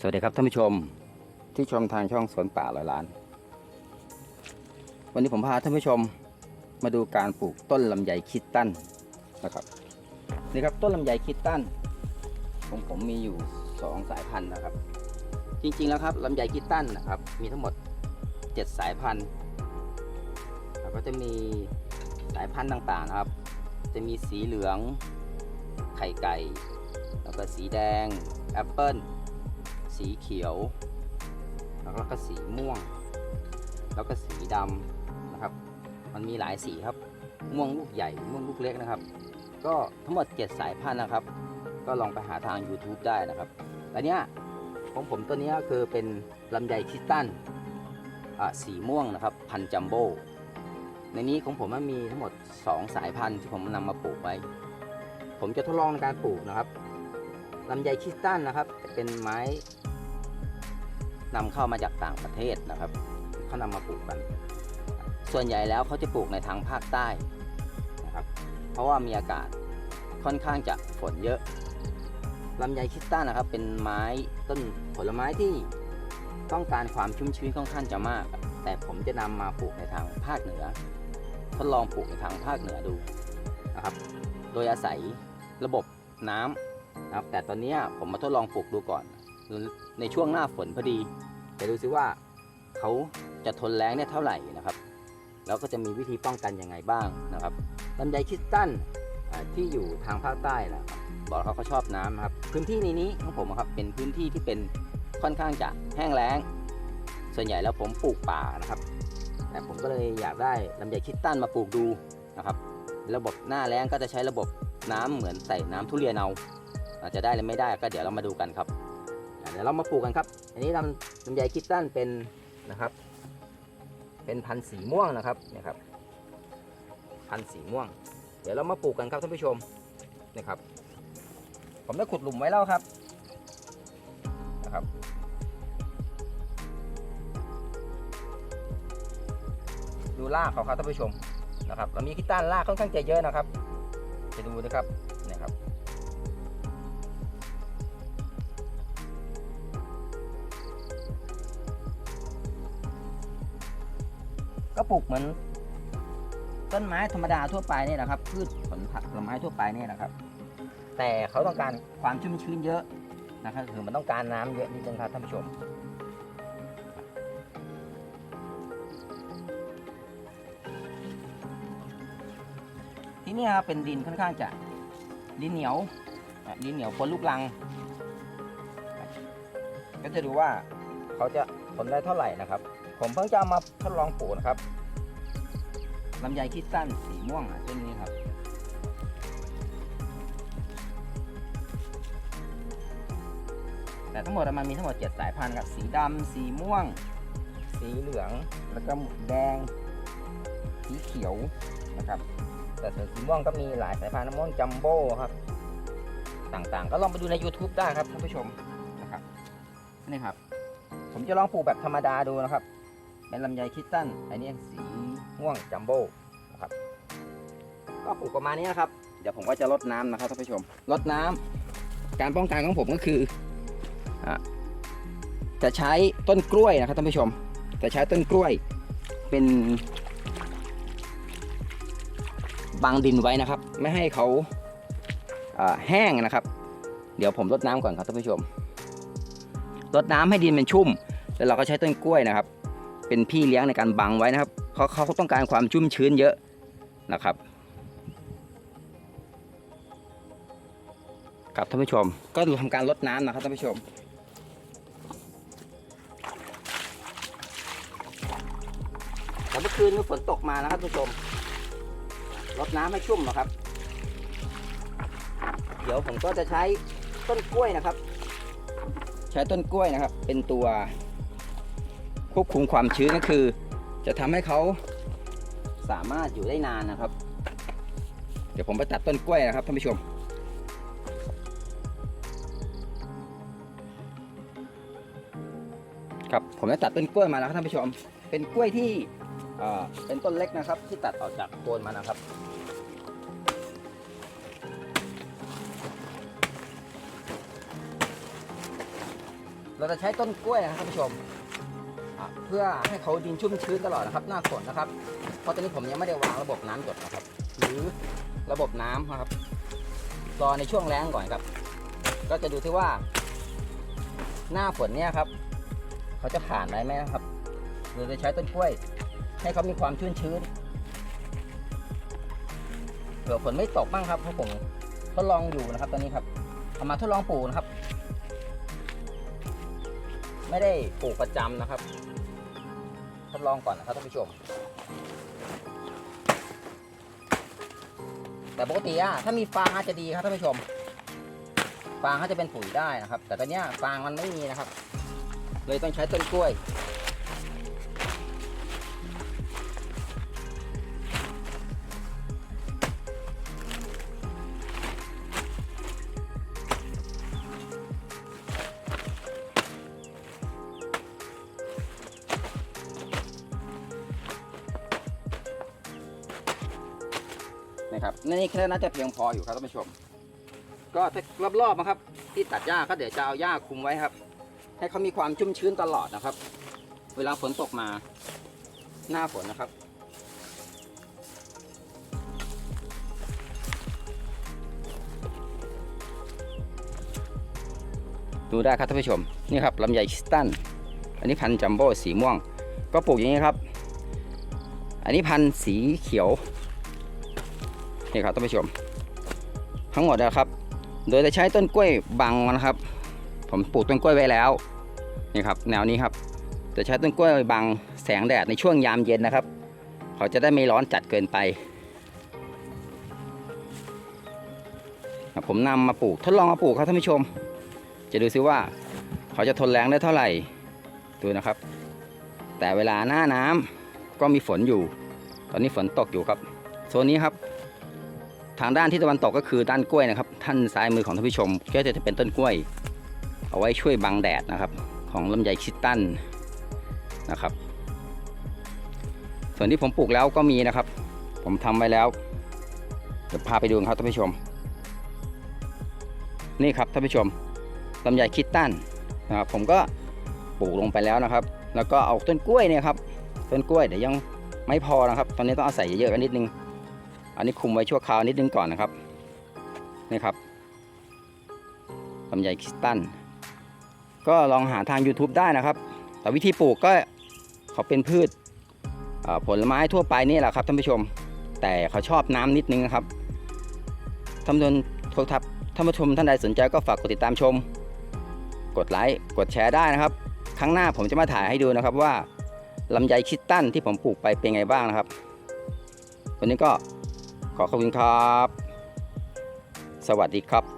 สวัสดีครับท่านผู้ชมที่ชมทางช่องสวนป่าลอยล้าน วันนี้ผมพาท่านผู้ชมมาดูการปลูกต้นลำไยคิดตันนะครับนี่ครับต้นลำไยคิดตันของผมมีอยู่สองสายพันธุ์นะครับ จริงๆแล้วครับลำไยคิดตันนะครับ มีทั้งหมด 7 สายพันธุ์แล้วก็จะมีสายพันธุ์ต่างๆนะครับ จะมีสีเหลืองไข่ไก่ แล้วก็สีแดงแอปเปิ้ล สีเขียว แล้วก็สีม่วง แล้วก็สีดำนะครับ มันมีหลายสีครับ ม่วงลูกใหญ่ ม่วงลูกเล็กนะครับ ก็ทั้งหมด 7 สายพันธุ์นะครับ ก็ลองไปหาทาง YouTube ได้นะครับแล้วเนี้ยของผมตัวนี้คือเป็นลำไยคิสตันอะสีม่วงนะครับ พันธุ์จัมโบ้ในนี้ของผมมันมีทั้งหมด 2 สายพันธุ์ที่ผมนำมาปลูกไว้ ผมจะทดลองในการปลูกนะครับลำไยคิสตันนะครับ เป็นไม้ นำเข้ามาจากต่างประเทศนะครับเขานำมาปลูกกัน ส่วนใหญ่แล้วเขาจะปลูกในทางภาคใต้นะครับ เพราะว่ามีอากาศค่อนข้างจะฝนเยอะลำไยคริสตันนะครับ เป็นไม้ต้นผลไม้ที่ต้องการความชุ่มชื้นค่อนข้างจะมาก แต่ผมจะนำมาปลูกในทางภาคเหนือ ทดลองปลูกในทางภาคเหนือดูนะครับ โดยอาศัยระบบน้ำนะครับแต่ตอนนี้ผมมาทดลองปลูกดูก่อน ในช่วงหน้าฝนพอดีจะดูซิว่าเขาจะทนแรงเนี่ยเท่าไหร่นะครับแล้วก็จะมีวิธีป้องกันยังไงบ้างนะครับลำไยคิสตันที่อยู่ทางภาคใต้นะครับบอกเขาเขาชอบน้ำครับ พื้นที่ในนี้ของผมอะครับเป็นพื้นที่ที่เป็นค่อนข้างจะแห้งแล้ง ส่วนใหญ่แล้วผมปลูกป่านะครับ แต่ผมก็เลยอยากได้ลำไยคิสตันมาปลูกดูนะครับ ระบบหน้าแล้งก็จะใช้ระบบน้ำเหมือนใส่น้ำทุเรียนเอาอาจจะได้หรือไม่ได้ก็เดี๋ยวเรามาดูกันครับ ดี๋ยวเรามาปลูกกันครับ อันนี้ลำลำไยคิดตันเป็นนะครับ เป็นพันธุ์สีม่วงนะครับเนี่ยครับ พันธุ์สีม่วง เดี๋ยวเรามาปลูกกันครับท่านผู้ชมนะครับ ผมได้ขุดหลุมไว้แล้วครับนะครับดูรากเขาครับท่านผู้ชมนะครับเรามีคิดตันรากค่อนข้างจะเยอะนะครับ จะดูนะครับ ก็ปลูกเหมือน ต้นไม้ธรรมดาทั่วไปเนี่ยนะครับ พืชผลผักผลไม้ทั่วไปเนี่ยนะครับ แต่เขาต้องการความชุ่มชื้นเยอะนะครับคือมันต้องการน้ำเยอะนิดนึงครับท่านผู้ชมที่นี่ครับเป็นดินค่อนข้างจะดินเหนียวดินเหนียวปนลูกรัง ก็จะดูว่าเขาจะผลได้เท่าไหร่นะครับ ผมเพิ่งจะามาทดลองปลูกนะครับลำไยคิดสั้นสีม่วงอะต้นนี้ครับ แต่ทั้งหมดมันมีทั้งหมด 7 สายพันธุ์ครับ สีดำสีม่วง สีเหลือง แล้วก็แดง สีเขียวนะครับ แต่ส่วนสีม่วงก็มีหลายสายพันธุ์ม่วงจัมโบ้ครับ ต่างๆ ก็ลองไปดูใน YouTube ได้ครับท่านผู้ชมนะครับ นี่ครับ ผมจะลองปลูกแบบธรรมดาดูนะครับ เป็นลำไยคิดตันอันนี้สีม่วงจัมโบ้นะครับ ก็ปลูกประมาณนี้นะครับ เดี๋ยวผมก็จะลดน้ำนะครับท่านผู้ชมลดน้ำการป้องกันของผมก็คืออจะใช้ต้นกล้วยนะครับท่านผู้ชม จะใช้ต้นกล้วยเป็นบังดินไว้นะครับ ไม่ให้เขาแห้งนะครับ เดี๋ยวผมลดน้ำก่อนครับท่านผู้ชมรดน้ำให้ดินมันชุ่ม แล้วเราก็ใช้ต้นกล้วยนะครับ เป็นพี่เลี้ยงในการบังไว้นะครับเขาเขาต้องการความชุ่มชื้นเยอะนะครับครับท่านผู้ชม ก็ทำการรดน้ำนะครับท่านผู้ชม แต่เมื่อคืนฝนตกมานะครับท่านผู้ชมรดน้ำให้ชุ่มนะครับ เดี๋ยวผมก็จะใช้ต้นกล้วยนะครับ ใช้ต้นกล้วยนะครับ เป็นตัว ควบคุมความชื้นก็คือ จะทำให้เขาสามารถอยู่ได้นานนะครับ เดี๋ยวผมไปตัดต้นกล้วยนะครับท่านผู้ชม ครับผมได้ตัดต้นกล้วยมาแล้วครับท่านผู้ชม เป็นกล้วยที่เป็นต้นเล็กนะครับ ที่ตัดออกจากโคนมานะครับเราจะใช้ต้นกล้วยนะครับท่านผู้ชม เพื่อให้เขาดินชุ่มชื้นตลอดนะครับ หน้าฝนนะครับ เพราะตอนนี้ผมยังไม่ได้วางระบบน้ำหยดนะครับ หรือระบบน้ำนะครับรอในช่วงแล้งก่อนครับ ก็จะดูที่ว่า หน้าฝนเนี่ยครับ เขาจะผ่านได้ไหมนะครับเราจะใช้ต้นกล้วย ให้เขามีความชุ่มชื้นเผื่อฝนไม่ตกบ้างครับเพราะผมทดลองอยู่นะครับ ตอนนี้ครับเอามาทดลองปลูกนะครับ ไม่ได้ปลูกประจำนะครับ ทดลองก่อนนะครับท่านผู้ชม แต่ปกติอะถ้ามีฟางอาจจะดีครับท่านผู้ชม ฟางเขาจะเป็นปุ๋ยได้นะครับ แต่ตอนเนี้ยฟางมันไม่มีนะครับ เลยต้องใช้ต้นกล้วย นะครับนี่แค่น่าจะเพียงพออยู่ครับท่านผู้ชม ก็ถ้ารอบๆนะครับ ที่ตัดหญ้าก็เดี๋ยวจะเอาหญ้าคลุมไว้ครับ ให้เขามีความชุ่มชื้นตลอดนะครับ เวลาฝนตกมาหน้าฝนนะครับดูได้ครับท่านผู้ชมนี่ครับลำไยคิสตัน อันนี้พันธุ์จัมโบ้สีม่วง ก็ปลูกอย่างนี้ครับ อันนี้พันธุ์สีเขียว นี่ครับท่านผู้ชม ทั้งหมดนะครับ โดยจะใช้ต้นกล้วยบังนะครับ ผมปลูกต้นกล้วยไว้แล้วนี่ครับแนวนี้ครับจะใช้ต้นกล้วยบังแสงแดดในช่วงยามเย็นนะครับ เขาจะได้ไม่ร้อนจัดเกินไปผมนำมาปลูกทดลองมาปลูกครับท่านผู้ชม จะดูซิว่า เขาจะทนแรงได้เท่าไหร่ดูนะครับ แต่เวลาหน้าน้ำก็มีฝนอยู่ ตอนนี้ฝนตกอยู่ครับโซนนี้ครับ ทางด้านที่ตะวันตกก็คือด้านกล้วยนะครับ ท่านซ้ายมือของท่านผู้ชมก็จะเป็นต้นกล้วย เอาไว้ช่วยบังแดดนะครับ ของลำไยคิสตันนะครับ ส่วนที่ผมปลูกแล้วก็มีนะครับ ผมทำไว้แล้วเดี๋ยวพาไปดูครับท่านผู้ชม นี่ครับท่านผู้ชมลำไยคิสตันนะครับผมก็ปลูกลงไปแล้วนะครับ แล้วก็เอาต้นกล้วยเนี่ยครับต้นกล้วยเดี๋ยวยังไม่พอนะครับ ตอนนี้ต้องอาใส่เยอะๆกันนิดนึง อันนี้คุมไว้ชั่วคราวนิดนึงก่อนนะครับนี่ครับลำไยคริสตัน ก็ลองหาทาง YouTube ได้นะครับ แต่วิธีปลูกก็เขาเป็นพืชผลไม้ทั่วไปนี่แหละครับท่านผู้ชม แต่เขาชอบน้ำนิดนึงนะครับท่านผู้ชมทับท่านผู้ชมท่านใดสนใจก็ฝากกดติดตามชม กดไลค์กดแชร์ได้นะครับ ครั้งหน้าผมจะมาถ่ายให้ดูนะครับว่าลำไยคริสตันที่ผมปลูกไปเป็นไงบ้างนะครับ วันนี้ก็ ขอขอบคุณครับ สวัสดีครับ